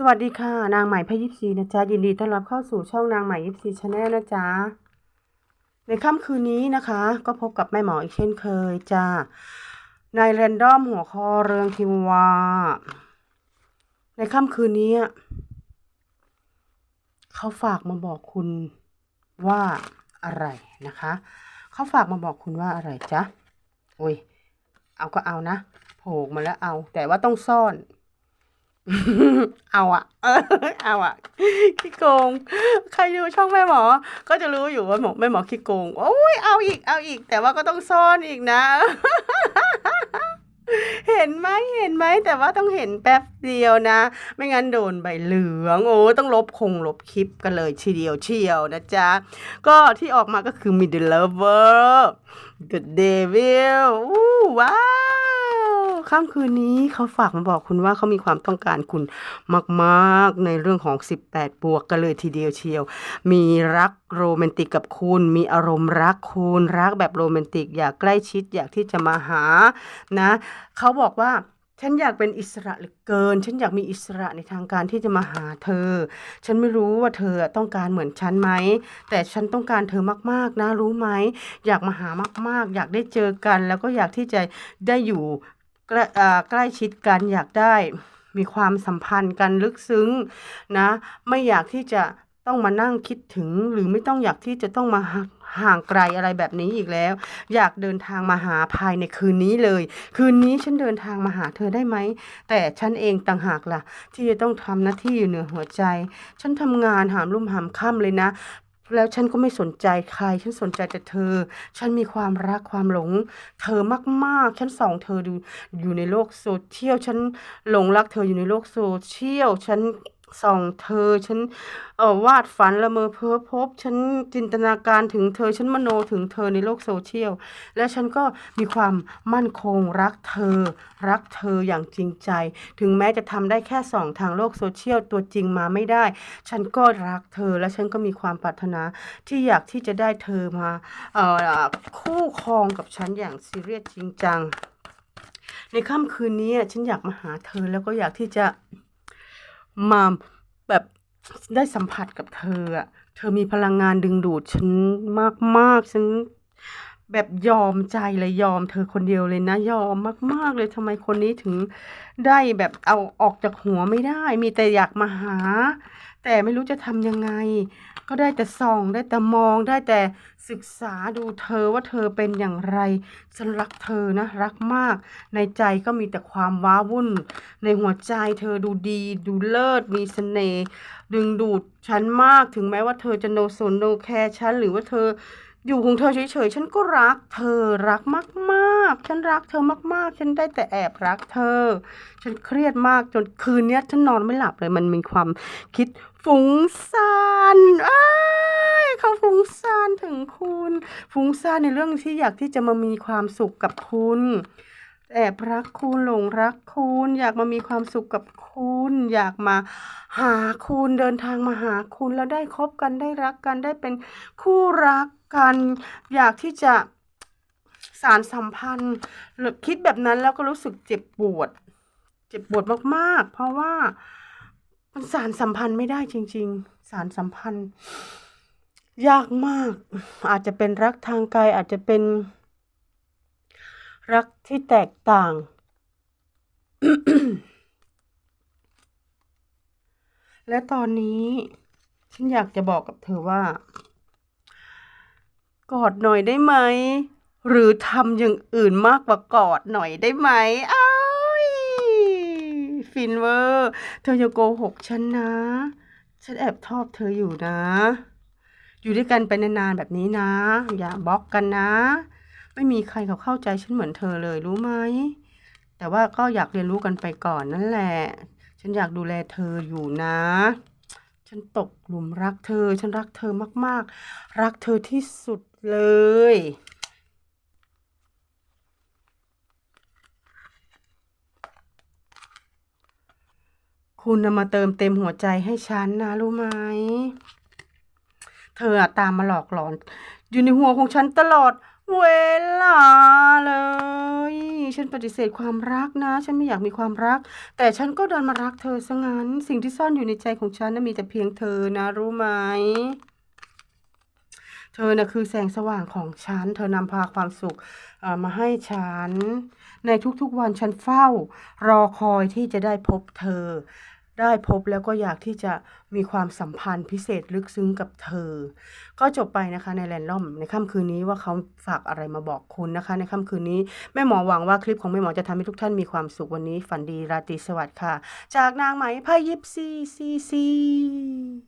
สวัสดีค่ะ นางใหม่พยิบซีนะจ๊ะ ยินดีต้อนรับเข้าสู่ช่องนางใหม่ยิบซีชาแนลนะจ๊ะ ในค่ำคืนนี้นะคะ ก็พบกับแม่หมออีกเช่นเคยจ้าในแรนดอมหัวข้อเรื่องที่ว่าในค่ำคืนนี้ เขาฝากมาบอกคุณว่าอะไรนะคะ เขาฝากมาบอกคุณว่าอะไรจ๊ะโอ้ยเอาก็เอานะโผล่มาแล้วเอา แต่ว่าต้องซ่อน เอาอะเอาอะขี้โกง ใครดูช่องแม่หมอ ก็จะรู้อยู่ว่าหมอแม่หมอขี้โกง โอ้ยเอาอีก เอาอีก แต่ว่าก็ต้องซ่อนอีกนะ เห็นไหมเห็นไหม แต่ว่าต้องเห็นแป๊บเดียวนะ ไม่งั้นโดนใบเหลือง โอ้ต้องลบคงลบคลิปกันเลยทีเดียวเชียวนะจ๊ะ ก็ที่ออกมาก็คือ m i d d e Lover The Devil อู้ว้า ค่ำคืนนี้เขาฝากมาบอกคุณว่าเขามีความต้องการคุณมากๆในเรื่องของ 18 บวกกันเลยทีเดียวเชียว มีรักโรแมนติกกับคุณ มีอารมณ์รักคุณ รักแบบโรแมนติก อยากใกล้ชิดอยากที่จะมาหานะเขาบอกว่าฉันอยากเป็นอิสระเหลือเกิน ฉันอยากมีอิสระในทางการที่จะมาหาเธอ ฉันไม่รู้ว่าเธอต้องการเหมือนฉันไหม แต่ฉันต้องการเธอมากๆนะรู้ไหม อยากมาหามากๆ อยากได้เจอกัน แล้วก็อยากที่จะได้อยู่ ใกล้ชิดกันอยากได้มีความสัมพันธ์กันลึกซึ้งนะ ไม่อยากที่จะต้องมานั่งคิดถึง หรือไม่ต้องอยากที่จะต้องมาห่างไกลอะไรแบบนี้อีกแล้ว อยากเดินทางมาหาภายในคืนนี้เลย คืนนี้ฉันเดินทางมาหาเธอได้ไหม แต่ฉันเองต่างหากล่ะ ที่จะต้องทำหน้าที่อยู่เหนือหัวใจ ฉันทำงานหามรุ่มหามค่ำเลยนะ แล้วฉันก็ไม่สนใจใคร ฉันสนใจแต่เธอ ฉันมีความรักความหลง เธอมากๆ ฉันส่องเธอดูอยู่ในโลกโซเชียล ฉันหลงรักเธออยู่ในโลกโซเชียล ฉัน ส่องเธอ ฉันเอ่อวาดฝันละเมอเพ้อพบ ฉันจินตนาการถึงเธอ ฉันมโนถึงเธอในโลกโซเชียล และฉันก็มีความมั่นคงรักเธอ รักเธออย่างจริงใจ ถึงแม้จะทำได้แค่ส่องทางโลกโซเชียลตัวจริงมาไม่ได้ ฉันก็รักเธอ และฉันก็มีความปรารถนาที่อยากที่จะได้เธอมาเอ่อคู่ครองกับฉันอย่างซีเรียสจริงจัง ในค่ำคืนนี้ฉันอยากมาหาเธอแล้วก็อยากที่จะ มาแบบได้สัมผัสกับเธออะเธอมีพลังงานดึงดูดฉันมากๆ ฉัน แบบยอมใจเลยยอมเธอคนเดียวเลยนะ ยอมมาก ๆ เลยทำไมคนนี้ถึงได้แบบเอาออกจากหัวไม่ได้ มีแต่อยากมาหา แต่ไม่รู้จะทำยังไง ก็ได้แต่ส่องได้แต่มองได้แต่ศึกษาดูเธอว่าเธอเป็นอย่างไรฉันรักเธอนะ รักมาก ในใจก็มีแต่ความว้าวุ่น ในหัวใจเธอดูดี ดูเลิศมีเสน่ห์ดึงดูดฉันมากถึงแม้ว่าเธอจะโนสนโนแคร์ฉันหรือว่าเธอ อยู่ของเธอเฉยๆ ฉันก็รักเธอรักมากๆ ฉันรักเธอมากๆ ฉันได้แต่แอบรักเธอ ฉันเครียดมากจนคืนเนี้ยฉันนอนไม่หลับเลย มันมีความคิดฟุ้งซ่านเอ้ยเขาฟุ้งซ่านถึงคุณ ฟุ้งซ่านในเรื่องที่อยากที่จะมามีความสุขกับคุณ แอบรักคุณหลงรักคุณ อยากมามีความสุขกับคุณ อยากมาหาคุณเดินทางมาหาคุณแล้วได้คบกันได้รักกันได้เป็นคู่รักกัน อยากที่จะสารสัมพันธ์คิดแบบนั้นแล้วก็รู้สึกเจ็บปวด เจ็บปวดมากๆ เพราะว่ามันสารสัมพันธ์ไม่ได้จริง ๆ สารสัมพันธ์ ยากมาก อาจจะเป็นรักทางไกลอาจจะเป็น รักที่แตกต่าง และตอนนี้ ฉันอยากจะบอกกับเธอว่า กอดหน่อยได้ไหม หรือทำอย่างอื่นมากกว่ากอดหน่อยได้ไหมอ้ายฟินเวอร์ เธออย่าโกหกฉันนะ ฉันแอบชอบเธออยู่นะ อยู่ด้วยกันไปนานๆแบบนี้นะ อย่าบล็อกกันนะ ไม่มีใครเขาเข้าใจฉันเหมือนเธอเลยรู้ไหม แต่ว่าก็อยากเรียนรู้กันไปก่อนนั่นแหละ ฉันอยากดูแลเธออยู่นะ ฉันตกหลุมรักเธอ ฉันรักเธอมากๆ รักเธอที่สุดเลยคุณมาเติมเต็มหัวใจให้ฉันนะ รู้ไหม เธอตามมาหลอกหลอน อยู่ในหัวของฉันตลอดเวลาเลย ฉันปฏิเสธความรักนะ ฉันไม่อยากมีความรัก แต่ฉันก็ดันมารักเธอซะงั้น สิ่งที่ซ่อนอยู่ในใจของฉันนะมีแต่เพียงเธอนะ รู้ไหม เธอนะคือแสงสว่างของฉัน เธอนำพาความสุขมาให้ฉัน ในทุกๆวันฉันเฝ้า รอคอยที่จะได้พบเธอ ได้พบแล้วก็อยากที่จะมีความสัมพันธ์พิเศษลึกซึ้งกับเธอ ก็จบไปนะคะในแรนดอมในค่ำคืนนี้ว่าเขาฝากอะไรมาบอกคุณนะคะ ในค่ำคืนนี้แม่หมอหวังว่าคลิปของแม่หมอจะทำให้ทุกท่านมีความสุขวันนี้ฝันดีราตรีสวัสดิ์ค่ะ จากนางไหมพยิปซีซีซี